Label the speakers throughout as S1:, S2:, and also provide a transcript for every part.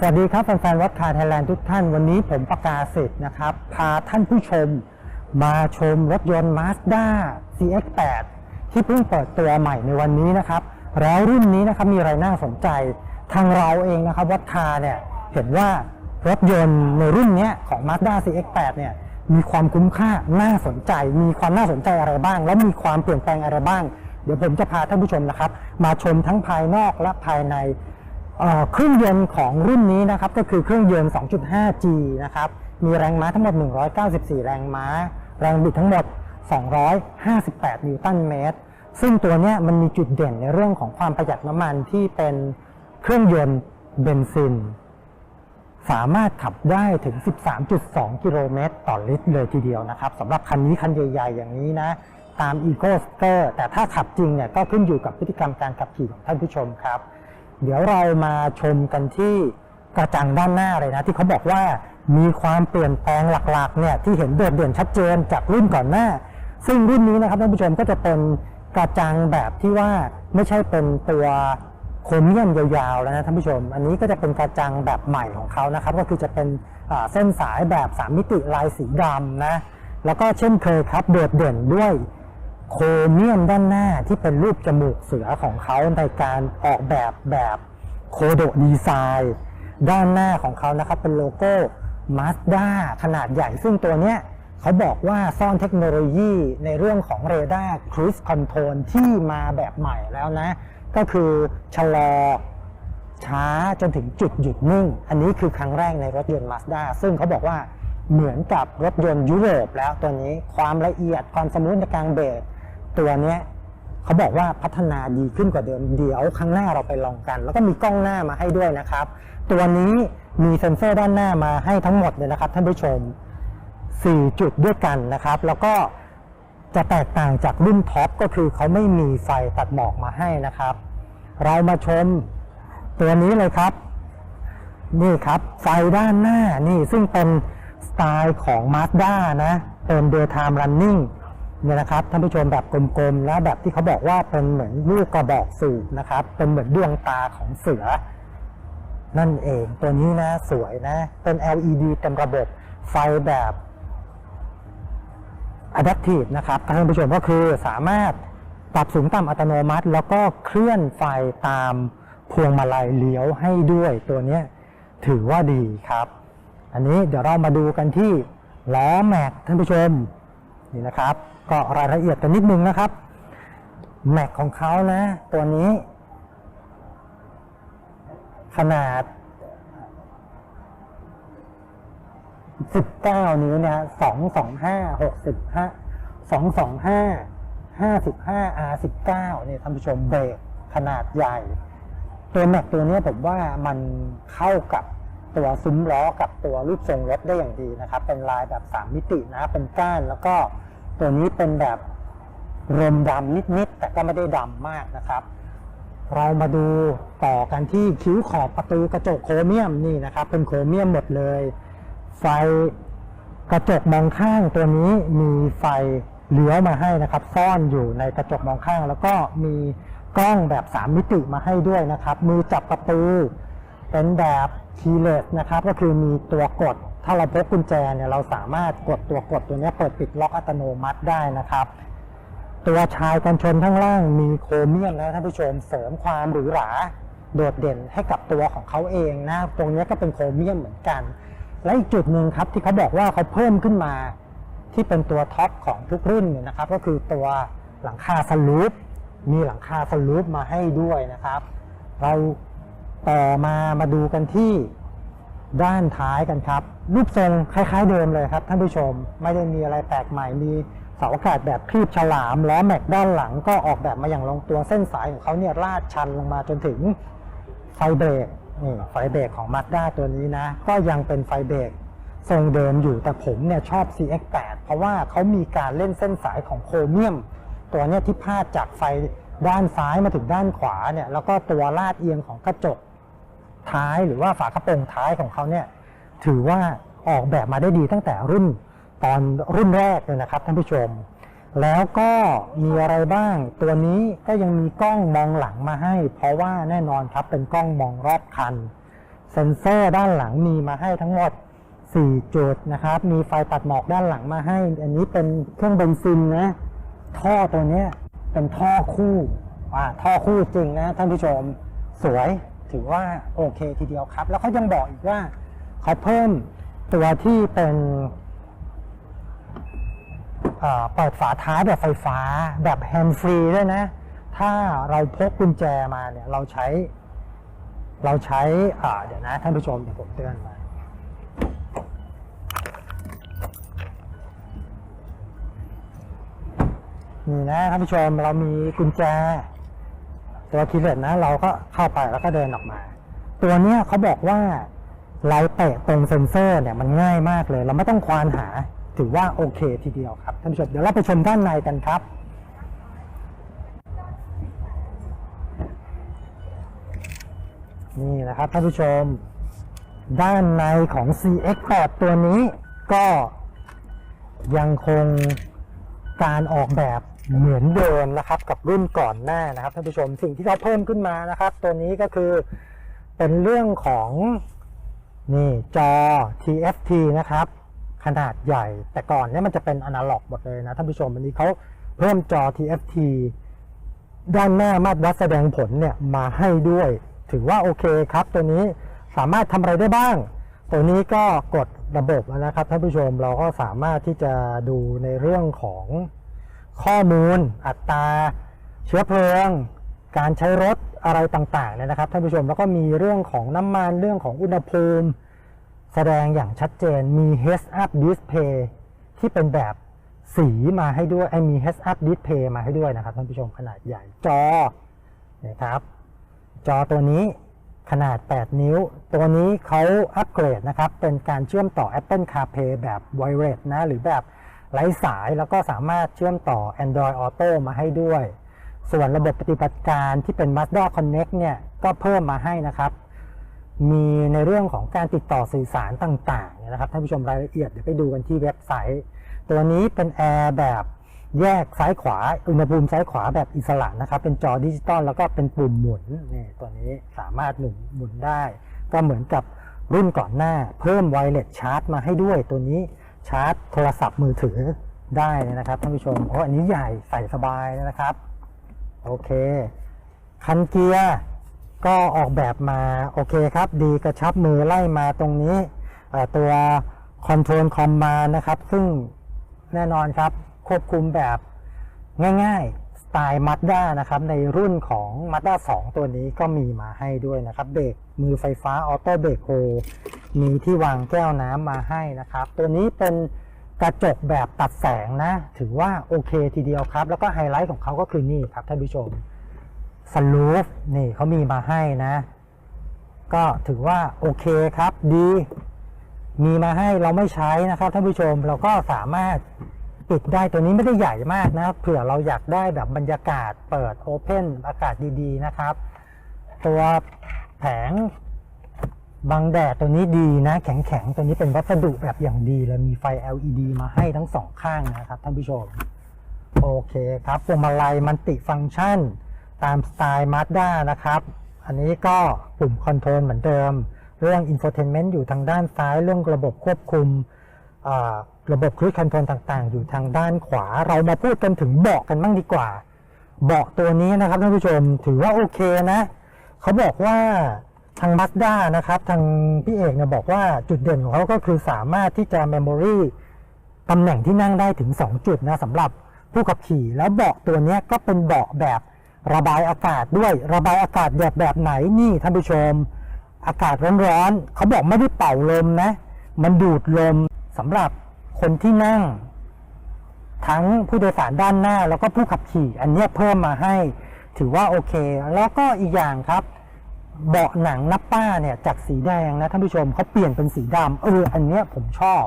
S1: สวัสดีครับแฟนๆวัดคาไทยแลนด์ทุกท่านวันนี้ผมประกาศเสิทธิ์นะครับ พาท่านผู้ชมมาชมรถยนต์ Mazda CX-8 ที่เพิ่งเปิดตัวใหม่ในวันนี้นะครับ แล้วรุ่นนี้นะครับมีอะไรน่าสนใจ ทางเราเองนะครับวัดคาเนี่ยเห็นว่ารถยนต์ในรุ่นนี้ของ Mazda CX-8 เนี่ยมีความคุ้มค่าน่าสนใจ มีความน่าสนใจอะไรบ้าง แล้วมีความเปลี่ยนแปลงอะไรบ้าง เดี๋ยวผมจะพาท่านผู้ชมนะครับ มาชมทั้งภายนอกและภายใน เครื่องยนต์ของรุ่นนี้นะครับก็คือเครื่องยนต์ 2.5G นะครับมีแรงม้าทั้งหมด 194 แรงม้า แรงบิดทั้งหมด 258 นิวตันเมตร ซึ่งตัวนี้มันมีจุดเด่นในเรื่องของความประหยัดน้ำมันที่เป็นเครื่องยนต์เบนซิน สามารถขับได้ถึง 13.2 กิโลเมตรต่อลิตรเลยทีเดียวนะครับสำหรับคันนี้คันใหญ่ ๆ อย่างนี้นะ ตาม e c o s t e r แต่ถ้าขับจริงเนี่ยก็ขึ้นอยู่กับพฤติกรรมการขับขี่ของท่านผู้ชมครับ เดี๋ยวเรามาชมกันที่กระจังด้านหน้าเลยนะ ที่เขาบอกว่ามีความเปลี่ยนแปลงหลักๆเนี่ยที่เห็นโดดเด่นชัดเจนจากรุ่นก่อนหน้า ซึ่งรุ่นนี้นะครับท่านผู้ชมก็จะเป็นกระจังแบบที่ว่าไม่ใช่เป็นตัวโครเมียมยาวๆแล้วนะท่านผู้ชม อันนี้ก็จะเป็นกระจังแบบใหม่ของเขานะครับ ก็คือจะเป็นเส้นสายแบบ 3 มิติลายสีดำนะ แล้วก็เช่นเคยครับโดดเด่นด้วย โครเมียมด้านหน้าที่เป็นรูปจมูกเสือของเขาในการออกแบบแบบโคโดดีไซน์ด้านหน้าของเขานะครับเป็นโลโก้ Mazda ขนาดใหญ่ซึ่งตัวเนี้ยเขาบอกว่าซ่อนเทคโนโลยีในเรื่องของเรดาร์ครู i คอนโทรลที่มาแบบใหม่แล้วนะ ก็คือชะลอช้าจนถึงจุดหยุดนิ่ง อันนี้คือครั้งแรกในรถยนต์ Mazda ซึ่งเขาบอกว่าเหมือนกับรถยนต์ยุโรปแล้วตัวนี้ความละเอียดความสมูทในการเบรก ตัวเนี้ยเขาบอกว่าพัฒนาดีขึ้นกว่าเดิมเดี๋ยวครั้งหน้าเราไปลองกัน แล้วก็มีกล้องหน้ามาให้ด้วยนะครับ ตัวนี้มีเซ็นเซอร์ด้านหน้ามาให้ทั้งหมดเลยนะครับท่านผู้ชม 4 จุดด้วยกันนะครับ แล้วก็จะแตกต่างจากรุ่นท็อปก็คือเขาไม่มีไฟตัดหมอกมาให้นะครับ เรามาชมตัวนี้เลยครับ นี่ครับไฟด้านหน้านี่ซึ่งเป็นสไตล์ของ Mazda นะเป็น daytime running เนี่ยนะครับท่านผู้ชมแบบกลมๆและแบบที่เขาบอกว่าเป็นเหมือนลูกกระบอกสูบนะครับ เป็นเหมือนดวงตาของเสือ นั่นเองตัวนี้นะสวยนะ เป็น LED เต็มระบบไฟแบบ Adaptive นะครับท่านผู้ชมก็คือสามารถปรับสูงต่ำอัตโนมัติ แล้วก็เคลื่อนไฟตามพวงมาลัยเลี้ยวให้ด้วยตัวนี้ถือว่าดีครับ อันนี้เดี๋ยวเรามาดูกันที่ล้อแม็กท่านผู้ชมนี่นะครับ ก็รายละเอียดกันนิดนึงนะครับแม็กของเขานะ ตัวนี้ ขนาด 19 นิ้วนะฮะ225 65 225 55 R19 เนี่ยท่านผู้ชมเบรกขนาดใหญ่ ตัวแม็กตัวนี้ผมว่ามันเข้ากับตัวซุ้มล้อกับตัวรูปทรงรถได้อย่างดีนะครับ เป็นลายแบบ 3 มิตินะ เป็นก้านแล้วก็ ตัวนี้เป็นแบบรมดำนิดๆแต่ก็ไม่ได้ดำมากนะครับ เรามาดูต่อกันที่คิ้วขอบประตูกระจกโครเมียมนี่นะครับ เป็นโครเมียมหมดเลย ไฟกระจกมองข้างตัวนี้มีไฟเลี้ยวมาให้นะครับ ซ่อนอยู่ในกระจกมองข้าง แล้วก็มีกล้องแบบ 3 มิติมาให้ด้วยนะครับ มือจับประตู เป็นแบบ keyless นะครับ ก็คือมีตัวกด ถ้าเราพกกุญแจเนี่ยเราสามารถกดตัวกดตัวนี้เปิดปิดล็อกอัตโนมัติได้นะครับ ตัวชายกันชนข้างล่างมีโครเมียมนะท่านผู้ชมเสริมความหรูหราโดดเด่นให้กับตัวของเขาเองนะตรงนี้ก็เป็นโครเมียมเหมือนกัน และอีกจุดหนึ่งครับที่เขาบอกว่าเขาเพิ่มขึ้นมาที่เป็นตัวท็อปของทุกรุ่นเนี่ยนะครับ ก็คือตัวหลังคาสลูปมีหลังคาสลูปมาให้ด้วยนะครับ เราต่อมามาดูกันที่ ด้านท้ายกันครับ รูปทรงคล้ายๆเดิมเลยครับท่านผู้ชมไม่ได้มีอะไรแปลกใหม่มีเสาอากาศแบบคลีบฉลามล้อแม็กด้านหลังก็ออกแบบมาอย่างลงตัวเส้นสายของเขาเนี่ยลาดชันลงมาจนถึงไฟเบรกนี่ไฟเบรกของ Mazda ตัวนี้นะ ก็ยังเป็นไฟเบรกทรงเดิมอยู่แต่ผมเนี่ยชอบ CX8 เพราะว่าเขามีการเล่นเส้นสายของโครเมียม ตัวเนี้ยที่พาดจากไฟด้านซ้ายมาถึงด้านขวาเนี่ยแล้วก็ตัวลาดเอียงของกระจก ท้ายหรือว่าฝากระโปรงท้ายของเขาเนี่ยถือว่าออกแบบมาได้ดีตั้งแต่รุ่นตอนรุ่นแรกเลยนะครับท่านผู้ชม แล้วก็มีอะไรบ้าง ตัวนี้ก็ยังมีกล้องมองหลังมาให้ เพราะว่าแน่นอนครับเป็นกล้องมองรอบคัน เซ็นเซอร์ด้านหลังมีมาให้ทั้งหมด 4 จุดนะครับ มีไฟตัดหมอกด้านหลังมาให้ อันนี้เป็นเครื่องเบนซินนะ ท่อตัวนี้เป็นท่อคู่อ่าท่อคู่จริงนะท่านผู้ชม สวย ถือว่าโอเคทีเดียวครับ แล้วเขายังบอกอีกว่าเขาเพิ่มตัวที่เป็นเปิดฝาท้ายแบบไฟฟ้าแบบแฮนด์ฟรีด้วยนะ ถ้าเราพกกุญแจมาเนี่ยเราใช้ เราใช้อ่าเดี๋ยวนะท่านผู้ชมเดี๋ยวผมเตือนมานี่นะท่านผู้ชมเรามีกุญแจ ตัวคีเลสนะ เราก็เข้าไปแล้วก็เดินออกมา ตัวเนี้ยเขาบอกว่าเราเตะตรงเซ็นเซอร์เนี่ยมันง่ายมากเลย เราไม่ต้องควานหาถือว่าโอเคทีเดียวครับท่านผู้ชมเดี๋ยวเราไปชมด้านในกันครับนี่นะครับท่านผู้ชม ด้านในของ CX8 ตัวนี้ก็ยังคงการออกแบบ เหมือนเดิมนะครับกับรุ่นก่อนหน้านะครับท่านผู้ชมสิ่งที่เขาเพิ่มขึ้นมานะครับ ตัวนี้ก็คือเป็นเรื่องของนี่จอ TFT นะครับ ขนาดใหญ่แต่ก่อนเนี่ยมันจะเป็นอนาล็อกหมดเลยนะท่านผู้ชมอันนี้เขาเพิ่มจอ TFT ด้านหน้ามาตรวัดแสดงผลเนี่ยมาให้ด้วย ถือว่าโอเคครับ ตัวนี้สามารถทำอะไรได้บ้าง ตัวนี้ก็กดระบบแล้วนะครับท่านผู้ชมเราก็สามารถที่จะดูในเรื่องของ ข้อมูล อัตรา เชื้อเพลิง การใช้รถอะไรต่างๆเนี่ยนะครับท่านผู้ชมแล้วก็มีเรื่องของน้ำมันเรื่องของอุณหภูมิ แสดงอย่างชัดเจนมี heads up display ที่เป็นแบบสีมาให้ด้วยไอมี heads up display มาให้ด้วยนะครับท่านผู้ชมขนาดใหญ่จอนะครับ จอตัวนี้ขนาด 8 นิ้ว ตัวนี้เขาอัปเกรดนะครับ เป็นการเชื่อมต่อ Apple CarPlay แบบ Wireless นะ หรือแบบ ไร้สายแล้วก็สามารถเชื่อมต่อ Android Auto มาให้ด้วย ส่วนระบบปฏิบัติการที่เป็น Mazda Connect เนี่ยก็เพิ่มมาให้นะครับ มีในเรื่องของการติดต่อสื่อสารต่างๆเนี่ยนะครับท่านผู้ชมรายละเอียดเดี๋ยวไปดูกันที่เว็บไซต์ ตัวนี้เป็นแอร์แบบแยกซ้ายขวา อุณหภูมิซ้ายขวาแบบอิสระนะครับ เป็นจอดิจิตอลแล้วก็เป็นปุ่มหมุนนี่ตัวนี้สามารถหมุนหมุนได้ ก็เหมือนกับรุ่นก่อนหน้า เพิ่มไวเลสชาร์จมาให้ด้วยตัวนี้ ชาร์จโทรศัพท์มือถือได้นะครับท่านผู้ชมโอ้อันนี้ใหญ่ใส่สบายนะครับ โอเค คันเกียร์ก็ออกแบบมาโอเคครับ ดีกระชับมือไล่มาตรงนี้ตัวคอนโทรลคอมมานะครับ ซึ่งแน่นอนครับ ควบคุมแบบง่าย ๆ ไตล์ Mazda นะครับในรุ่นของ Mazda 2ตัวนี้ก็มีมาให้ด้วยนะครับเบรกมือไฟฟ้าออโต้เบรกโฮมีที่วางแก้วน้ำมาให้นะครับ ตัวนี้เป็นกระจกแบบตัดแสงนะ ถือว่าโอเคทีเดียวครับ แล้วก็ไฮไลท์ของเขาก็คือนี่ครับท่านผู้ชมสลูฟนี่เขามีมาให้นะ ก็ถือว่าโอเคครับดี มีมาให้เราไม่ใช้นะครับท่านผู้ชมเราก็สามารถ ปิดได้ตัวนี้ไม่ได้ใหญ่มากนะครับเผื่อเราอยากได้แบบบรรยากาศเปิดโอเพนอากาศดีๆนะครับ ตัวแผงบังแดดตัวนี้ดีนะ แข็งๆ ตัวนี้เป็นวัสดุแบบอย่างดีเลยมีไฟ LED มาให้ทั้งสองข้างนะครับท่านผู้ชม โอเคครับพวงมาลัยมันติฟังก์ชัน ตามสไตล์ Mazda นะครับ อันนี้ก็ปุ่มคอนโทรลเหมือนเดิม เรื่อง Infotainment อยู่ทางด้านซ้ายเรื่องระบบควบคุม ระบบครู i คอนโทรลต่างๆ อยู่ทางด้านขวา เรามาพูดกันถึงเบาะกันบ้างดีกว่า เบาะตัวนี้นะครับท่านผู้ชมถือว่าโอเคนะเขาบอกว่าทาง Mazda นะครับ ทางพี่เอกเนี่ยบอกว่าจุดเด่นของเขาก็คือสามารถที่จะ Memory ตำแหน่งที่นั่งได้ถึง 2 จุดนะสำหรับผู้ขับขี่ แล้วเบาะตัวนี้ก็เป็นเบาะแบบระบายอากาศด้วยระบายอากาศแบบแบบไหนนี่ท่านผู้ชม อากาศร้อนๆเขาบอกไม่ได้เป่าลมนะ มันดูดลม สำหรับคนที่นั่ง ทั้งผู้โดยสารด้านหน้าแล้วก็ผู้ขับขี่ อันนี้เพิ่มมาให้ ถือว่าโอเค แล้วก็อีกอย่างครับ เบาะหนังนับป้าเนี่ยจากสีแดงนะท่านผู้ชมเขาเปลี่ยนเป็นสีดำเอออันเนี้ยผมชอบ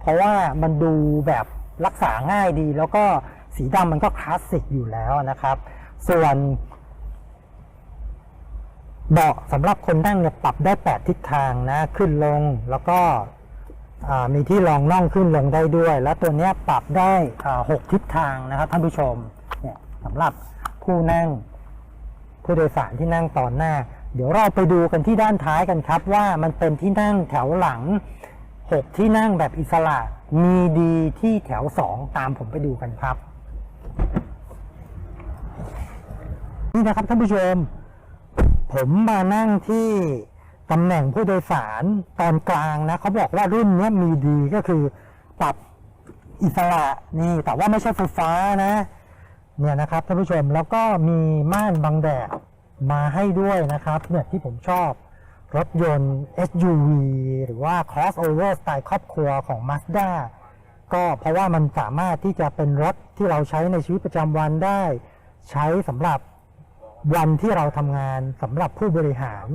S1: เพราะว่ามันดูแบบรักษาง่ายดี แล้วก็สีดำมันก็คลาสสิกอยู่แล้วนะครับ ส่วนเบาะสำหรับคนนั่งเนี่ยปรับได้ 8 ทิศทางนะ ขึ้นลงแล้วก็ มีที่รองน่องขึ้นลงได้ด้วย แล้วตัวนี้ปรับได้6ทิศทางนะครับท่านผู้ชมเนี่ยสำหรับผู้นั่งผู้โดยสารที่นั่งตอนหน้า เดี๋ยวเราไปดูกันที่ด้านท้ายกันครับ ว่ามันเป็นที่นั่งแถวหลัง 6 ที่นั่งแบบอิสระ มีดีที่แถว 2 ตามผมไปดูกันครับ นี่นะครับท่านผู้ชม ผมมานั่งที่ ตำแหน่งผู้โดยสารตอนกลางนะเขาบอกว่ารุ่นนี้มีดีก็คือปรับอิสระนี่แต่ว่าไม่ใช่ไฟฟ้านะ เนี่ยนะครับท่านผู้ชมแล้วก็มีม่านบังแดดมาให้ด้วยนะครับ เนี่ยที่ผมชอบรถยนต์ SUV หรือว่า crossover สไตล์ครอบครัวของ Mazda ก็เพราะว่ามันสามารถที่จะเป็นรถที่เราใช้ในชีวิตประจำวันได้ ใช้สำหรับวันที่เราทำงานสำหรับผู้บริหาร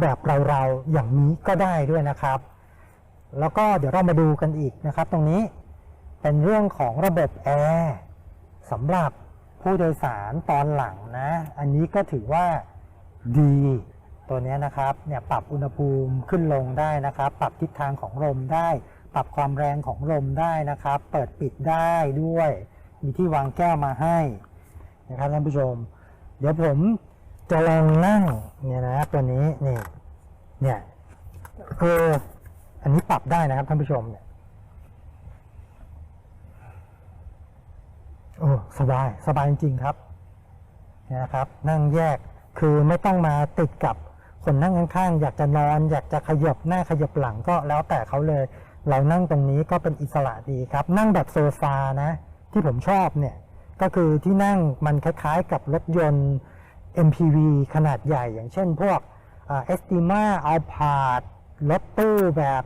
S1: แบบเราๆอย่างนี้ก็ได้ด้วยนะครับ แล้วก็เดี๋ยวเรามาดูกันอีกนะครับ ตรงนี้เป็นเรื่องของระบบแอร์สำหรับผู้โดยสารตอนหลังนะ อันนี้ก็ถือว่าดี ตัวนี้นะครับเนี่ยปรับอุณหภูมิขึ้นลงได้นะครับ ปรับทิศทางของลมได้ ปรับความแรงของลมได้นะครับ เปิดปิดได้ด้วย มีที่วางแก้วมาให้นะครับท่านผู้ชม เดี๋ยวผม จะลองนั่งเนี่ยนะตัวนี้นี่เนี่ยคืออันนี้ปรับได้นะครับท่านผู้ชมเนี่ยโอ้สบายสบายจริงครับเนี่ยนะครับ นั่งแยกคือไม่ต้องมาติดกับคนนั่งข้างๆอยากจะนอน อยากจะขยบหน้าขยบหลังก็แล้วแต่เขาเลย เรานั่งตรงนี้ก็เป็นอิสระดีครับ นั่งแบบโซฟานะ ที่ผมชอบเนี่ย ก็คือที่นั่งมันคล้ายๆกับรถยนต์ MPV ขนาดใหญ่ อย่างเช่นพวกเอสติมาอัลพาดรถตู้แบบ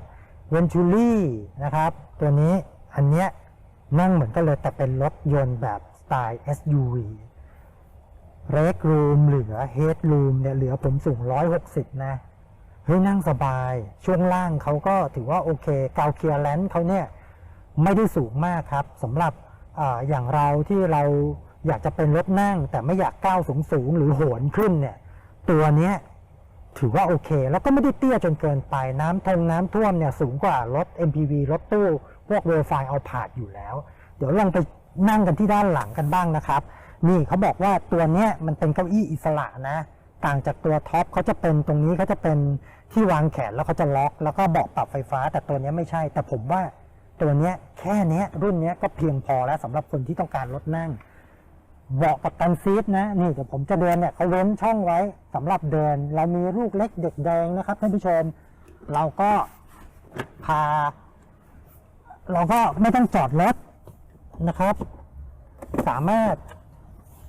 S1: เวนจูรี่นะครับ ตัวนี้อันเนี้ยนั่งเหมือนกันเลย แต่เป็นรถยนต์แบบสไตล์ SUV เรกรูมเหลือเฮดรูมเนี่ยเหลือผมสูง 160 นะเฮ้ยนั่งสบาย ช่วงล่างเขาก็ถือว่าโอเคกาวเคียร์แลนด์เขาเนี่ยไม่ได้สูงมากครับสำหรับออย่างเราที่เรา อยากจะเป็นรถนั่ง แต่ไม่อยากก้าวสูงสูงหรือโหนขึ้นเนี่ย ตัวเนี้ยถือว่าโอเค แล้วก็ไม่ได้เตี้ยจนเกินไปน้ำทงน้ำท่วมเนี่ยสูงกว่ารถ MPV รถตู้ พวกเวลไฟเอาผาดอยู่แล้ว เดี๋ยวลองไปนั่งกันที่ด้านหลังกันบ้างนะครับ นี่เขาบอกว่าตัวเนี้ยมันเป็นเก้าอี้อิสระนะ ต่างจากตัวท็อปเขาจะเป็นตรงนี้เขาจะเป็นที่วางแขนแล้วเขาจะล็อก แล้วก็เบาะปรับไฟฟ้า แต่ตัวนี้ไม่ใช่ แต่ผมว่าตัวเนี้ยแค่เนี้ยรุ่นเนี้ยก็เพียงพอแล้วสำหรับคนที่ต้องการรถนั่ง เบาะกับกันซีทนะนี่เดี๋ยวผมจะเดินเนี่ยเขาเว้นช่องไว้สำหรับเดิน เรามีลูกเล็กเด็กแดงนะครับท่านผู้ชม เราก็พา เราก็ไม่ต้องจอดรถนะครับ สามารถ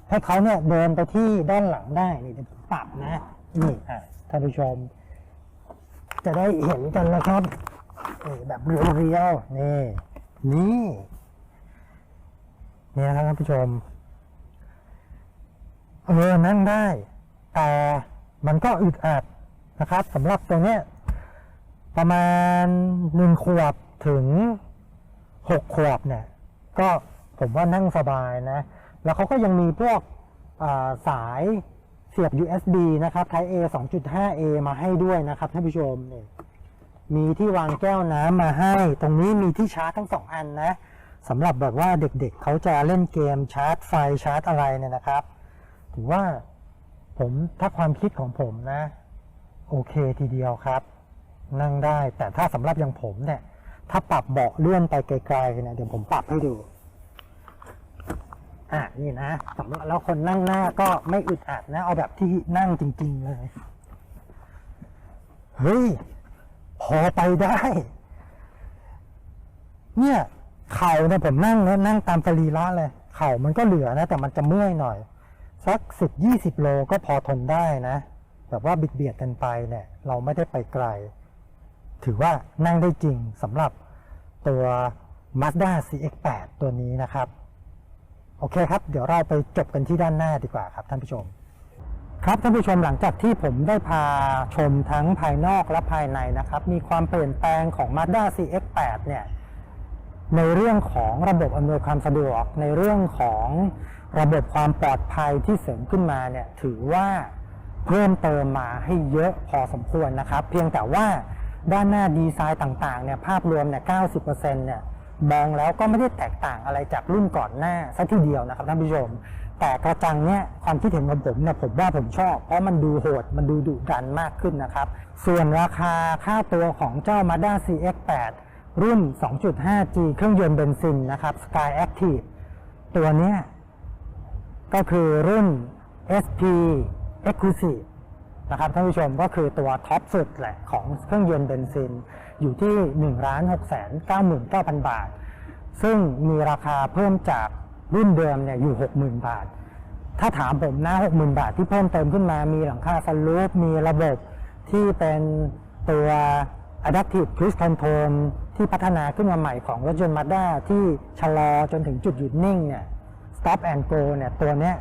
S1: ให้เขาเนี่ยเดินไปที่ด้านหลังได้นี่เดี๋ยวผมปรับนะนี่อะท่านผู้ชม จะได้เห็นกันนะครับนี่แบบเรียวๆนี่นี่นี่นะครับท่านผู้ชม เออนั่งได้ แต่มันก็อึดอัดนะครับสำหรับตัวเนี้ยประมาณหนึ่งขวบถึงหกขวบเนี่ย ก็ผมว่านั่งสบายนะ แล้วเขาก็ยังมีพวกาสายเสียบ USB นะครับ Type A 2.5A มาให้ด้วยนะครับท่านผู้ชมนี่มีที่วางแก้วน้ำมาให้ ตรงนี้มีที่ชาร์จทั้งสองอันนะสำหรับแบบว่าเด็กๆเขาจะเล่นเกมชาร์จไฟชาร์จอะไรเนี่ยนะครับ ถือว่าผมถ้าความคิดของผมนะ โอเคทีเดียวครับ นั่งได้ แต่ถ้าสำหรับอย่างผมเนี่ย ถ้าปรับเบาะเลื่อนไปไกลๆเนี่ยเดี๋ยวผมปรับให้ดูอะนี่นะสำหรับแล้วคนนั่งหน้าก็ไม่อึดอัดนะ เอาแบบที่นั่งจริง ๆ เลย เฮ้ย พอไปได้ เนี่ย เข่าเนี่ยผมนั่งเนี่ยนั่งตามสรีระเลย เข่ามันก็เหลือนะ แต่มันจะเมื่อยหน่อย สักสิบยี่สิบโลก็พอทนได้นะ แบบว่าบิดเบียดกันไปเนี่ย เราไม่ได้ไปไกล ถือว่านั่งได้จริงสำหรับตัว Mazda CX-8 ตัวนี้นะครับ โอเคครับ เดี๋ยวเราไปจบกันที่ด้านหน้าดีกว่าครับท่านผู้ชม ครับท่านผู้ชมหลังจากที่ผมได้พาชมทั้งภายนอกและภายในนะครับ มีความเปลี่ยนแปลงของ Mazda CX-8 เนี่ยในเรื่องของระบบอำนวยความสะดวกในเรื่องของ ระบบความปลอดภัยที่เสริมขึ้นมาเนี่ยถือว่าเพิ่มเติมมาให้เยอะพอสมควรนะครับ เพียงแต่ว่าด้านหน้าดีไซน์ต่างๆเนี่ยภาพรวมเนี่ย 90%เนี่ยมองแล้วก็ไม่ได้แตกต่างอะไรจากรุ่นก่อนหน้าซะทีเดียวนะครับท่านผู้ชม แต่กระจังเนี่ยความคิดเห็นของผมเนี่ยผมว่าผมชอบ เพราะมันดูโหด มันดูดุดันมากขึ้นนะครับ ส่วนราคาค่าตัวของเจ้า Mazda CX-8 รุ่น 2.5G เครื่องยนต์เบนซินนะครับ Sky Active ตัวเนี้ย ก็คือรุ่น SP Exclusive นะครับท่านผู้ชมก็คือตัวท็อปสุดแหละของเครื่องยนต์เบนซิน อยู่ที่ 1 6 9 9 0 0 0 บาท ซึ่งมีราคาเพิ่มจากรุ่นเดิมเนี่ยอยู่ 60,000 บาท ถ้าถามผมนะ60,000 บาทที่เพิ่มเติมขึ้นมา มีหลังคาสลูป มีระบบที่เป็นตัว Adaptive Cruise Control ที่พัฒนาขึ้นมาใหม่ของรถยนต์มาด้าที่ชะลอจนถึงจุดหยุดนิ่งเนี่ย Stop and Go เนี่ยตัวเนี้ย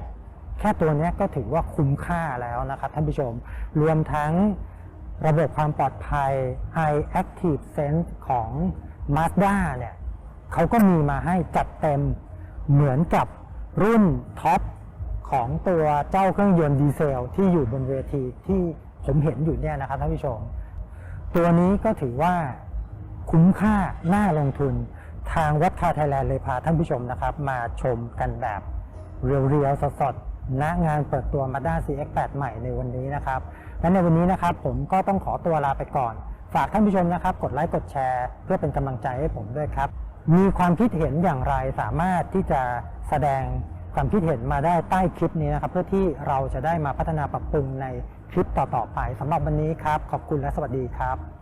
S1: แค่ตัวเนี้ยก็ถือว่าคุ้มค่าแล้วนะครับท่านผู้ชม รวมทั้งระบบความปลอดภัย i Active Sense ของ Mazda เนี่ยเขาก็มีมาให้จัดเต็มเหมือนกับรุ่นท็อปของตัวเจ้าเครื่องยนต์ดีเซลที่อยู่บนเวทีที่ผมเห็นอยู่เนี่ยนะครับท่านผู้ชม ตัวนี้ก็ถือว่าคุ้มค่าน่าลงทุน ทางวัดคาไทยแลนด์เลยพาท่านผู้ชมนะครับ มาชมกันแบบเรียวๆสดๆณงานเปิดตัว Mazda CX-8 ใหม่ในวันนี้นะครับและในวันนี้นะครับผมก็ต้องขอตัวลาไปก่อน ฝากท่านผู้ชมนะครับ กดไลค์กดแชร์ เพื่อเป็นกำลังใจให้ผมด้วยครับ มีความคิดเห็นอย่างไรสามารถที่จะแสดงความคิดเห็นมาได้ใต้คลิปนี้นะครับ เพื่อที่เราจะได้มาพัฒนาปรับปรุงในคลิปต่อๆไปสำหรับวันนี้ครับ ขอบคุณและสวัสดีครับ